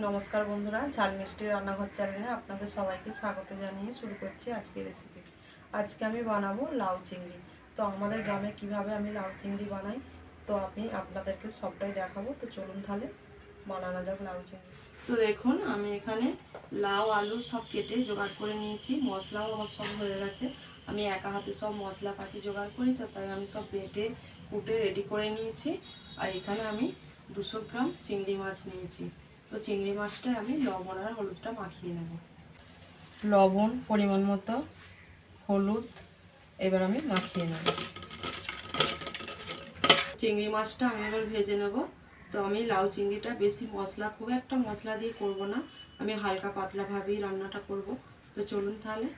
নমস্কার বন্ধুরা, ঝাল মিষ্টি রান্নাঘর চ্যানেলে আপনাদের সবাইকে স্বাগত জানিয়ে শুরু করছি আজকের রেসিপি আজকে আমি বানাবো লাউ চিংড়ি। তো আমাদের গ্রামে কীভাবে আমি লাউ চিংড়ি বানাই, তো আমি আপনাদেরকে সবটাই দেখাবো। তো চলুন তাহলে বানানো যাক লাউ চিংড়ি। তো দেখুন, আমি এখানে লাউ, আলু সব কেটে জোগাড় করে নিয়েছি। মশলাও আমার সব হয়ে গেছে। আমি একা হাতে সব মশলা পাতি জোগাড় করি, তো তাই আমি সব বেটে, কুটে রেডি করে নিয়েছি। আর এখানে আমি দুশো গ্রাম চিংড়ি মাছ নিয়েছি। তো চিংড়ি মাছটা আমি লবণ আর হলুদটা মাখিয়ে নেব। লবণ পরিমাণ মতো হলুদ এবার আমি মাখিয়ে নেব। চিংড়ি মাছটা আমি এবার ভেজে নেব। তো আমি লাউ চিংড়িটা বেশি মশলা খুব একটা মশলা দিয়ে করব না। আমি হালকা পাতলাভাবেই রান্নাটা করব। তো চলুন তাহলে।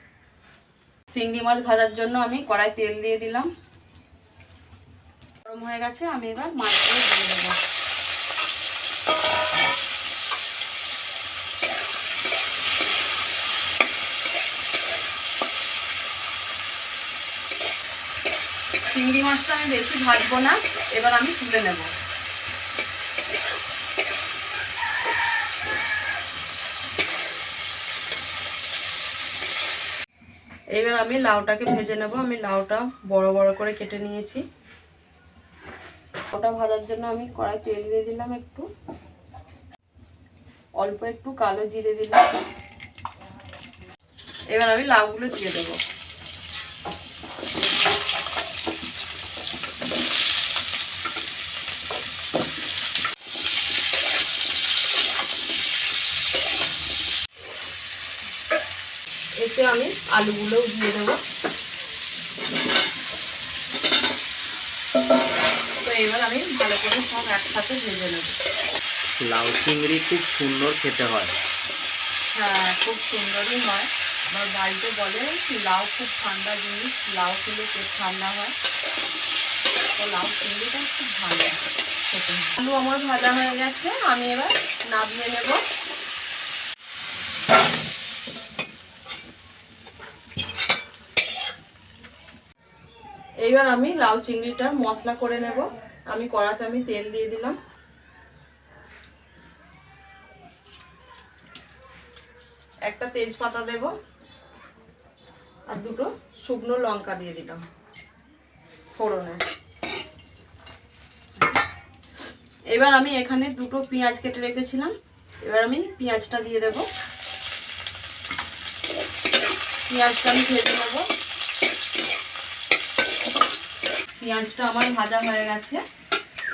চিংড়ি মাছ ভাজার জন্য আমি কড়াই তেল দিয়ে দিলাম। গরম হয়ে গেছে আমি এবার মাছগুলো দিয়ে দেবো। চিংড়ি মাছটা আমি বেশি ভাজবো না, এবার আমি তুলে নেব। এবার আমি লাউটাকে ভেজে নেব, আমি লাউটা বড় বড় করে কেটে নিয়েছি। ওটা ভাজার জন্য আমি কড়াই তেল দিয়ে দিলাম একটু। অল্প একটু কালো জিরে দিলাম। এবার আমি লাউগুলো দিয়ে দেবো। এতে আমি আলুগুলোও দিয়ে দেবো। তো এবার আমি ভালো করে সব একসাথে ভেজে নেব। লাউ চিংড়ি খুব সুন্দর খেতে হয়। হ্যাঁ খুব সুন্দরই হয়। আমার বাড়িতে বলে লাউ খুব ঠান্ডা জিনিস লাউ খেলে পেট ঠান্ডা হয়। তো লাউ চিংড়িটা খুব ভালো আলু আমার ভাজা হয়ে গেছে আমি এবার নামিয়ে নেব। এইবার আমি লাউ চিংড়িটা মশলা করে নেব। আমি কড়াতে আমি তেল দিয়ে দিলাম। একটা তেজপাতা দেব আর দুটো শুকনো লঙ্কা দিয়ে দিলাম ফোড়নে। এবার আমি এখানে দুটো পেঁয়াজ কেটে রেখেছিলাম। এবার আমি পেঁয়াজটা দিয়ে দেব। পেঁয়াজটা আমি ভেজে নেব। পেঁয়াজটা আমার ভাজা হয়ে গেছে।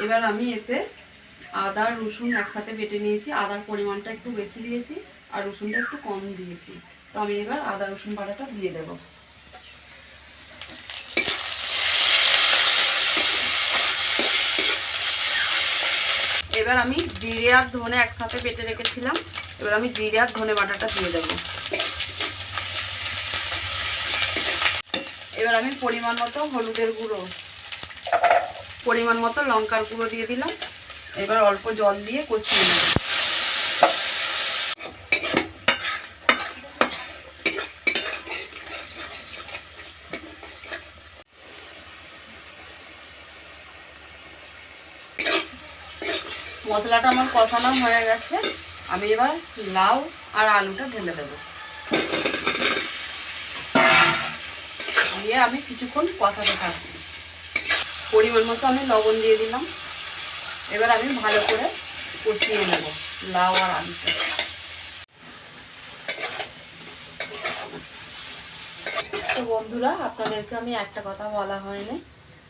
এবার আমি এতে আদা, রসুন একসাথে বেটে নিয়েছি। আদার পরিমাণটা একটু বেশি দিয়েছি আর রসুনটা একটু কম দিয়েছি। তো আমি এবার আদা, রসুন বাটাটা দিয়ে দেব। এবার আমি জিরে আর ধনে একসাথে বেটে রেখেছিলাম। এবার আমি জিরে আর ধনে বাটাটা দিয়ে দেব। এবার আমি পরিমাণ মতো হলুদের গুঁড়ো পরিমাণ মতো লঙ্কার গুঁড়ো দিয়ে দিলাম। এবার অল্প জল দিয়ে কষিয়ে নেব। মশলাটা আমার কষানো হয়ে গেছে। আমি এবার লাউ আর আলুটা ঢেলে দেবো। দিয়ে আমি কিছুক্ষণ কষাতে থাকব। পরিমাণ মতো আমি লবণ দিয়ে দিলাম। এবার আমি ভালো করে কষিয়ে নেব লাউ আর আলুটা। তো বন্ধুরা, আপনাদেরকে আমি একটা কথা বলা হয়নি।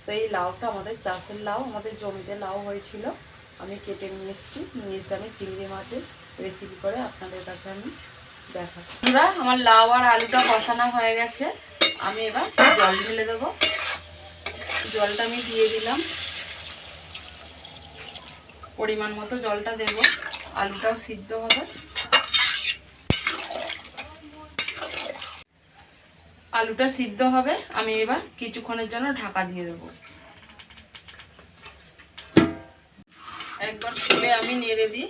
তো এই লাউটা আমাদের চাষের লাউ, আমাদের জমিতে লাউ হয়েছিল। আমি কেটে নিয়ে এসেছি। নিয়ে এসে আমি চিংড়ি মাছের রেসিপি করে আপনাদের কাছে আমি দেখাবো বন্ধুরা, আমার লাউ আর আলুটা কষানো হয়ে গেছে। আমি এবার জল ঢেলে দেবো। জলটা আমি দিয়ে দিলাম। পরিমাণ মতো জলটা দেব। আলুটাও সিদ্ধ হবে। আলুটা সিদ্ধ হবে। আমি এবার কিছুক্ষণের জন্য ঢাকা দিয়ে দেবো। একবার খুলে আমি নেড়ে দিই।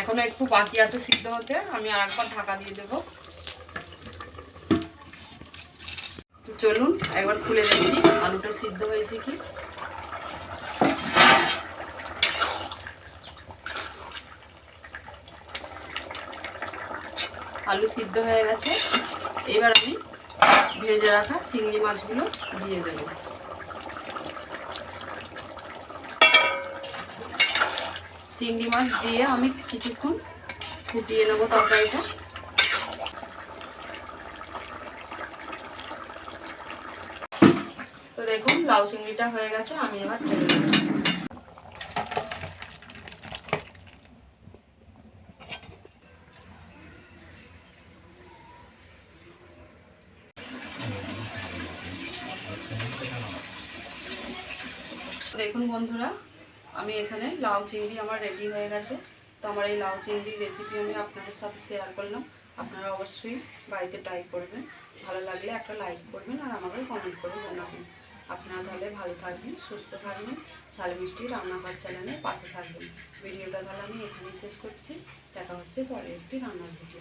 এখনও একটু বাকি আছে সিদ্ধ হতে, আমি আর একবার ঢাকা দিয়ে দেবো। চলুন, একবার খুলে দেখি, আলুটা সিদ্ধ হয়েছে কি। আলু সিদ্ধ হয়ে গেছে। এবার আমি ভেজে রাখা চিংড়ি মাছগুলো দিয়ে দেবো। চিংড়ি মাছ দিয়ে আমি কিছুক্ষণ ফুটিয়ে নেব তরকারিটা। তো দেখুন, লাউ চিংড়িটা হয়ে গেছে, আমি এবার ঢেলে দেখুন বন্ধুরা আমি এখানে লাউ চিংড়ি আমার রেডি হয়ে গেছে। তো আমার এই লাউ চিংড়ির রেসিপি আমি আপনাদের সাথে শেয়ার করলাম। আপনারা অবশ্যই বাড়িতে ট্রাই করবেন। ভালো লাগলে একটা লাইক করবেন আর আমাকে কমেন্ট করে জানাবেন। আপনারা তাহলে ভালো থাকবেন, সুস্থ থাকবেন, ঝাল মিষ্টি রান্নাঘর চ্যানেলের পাশে থাকবেন। ভিডিওটা তাহলে আমি এখানেই শেষ করছি। দেখা হচ্ছে পরে একটি রান্নার ভিডিও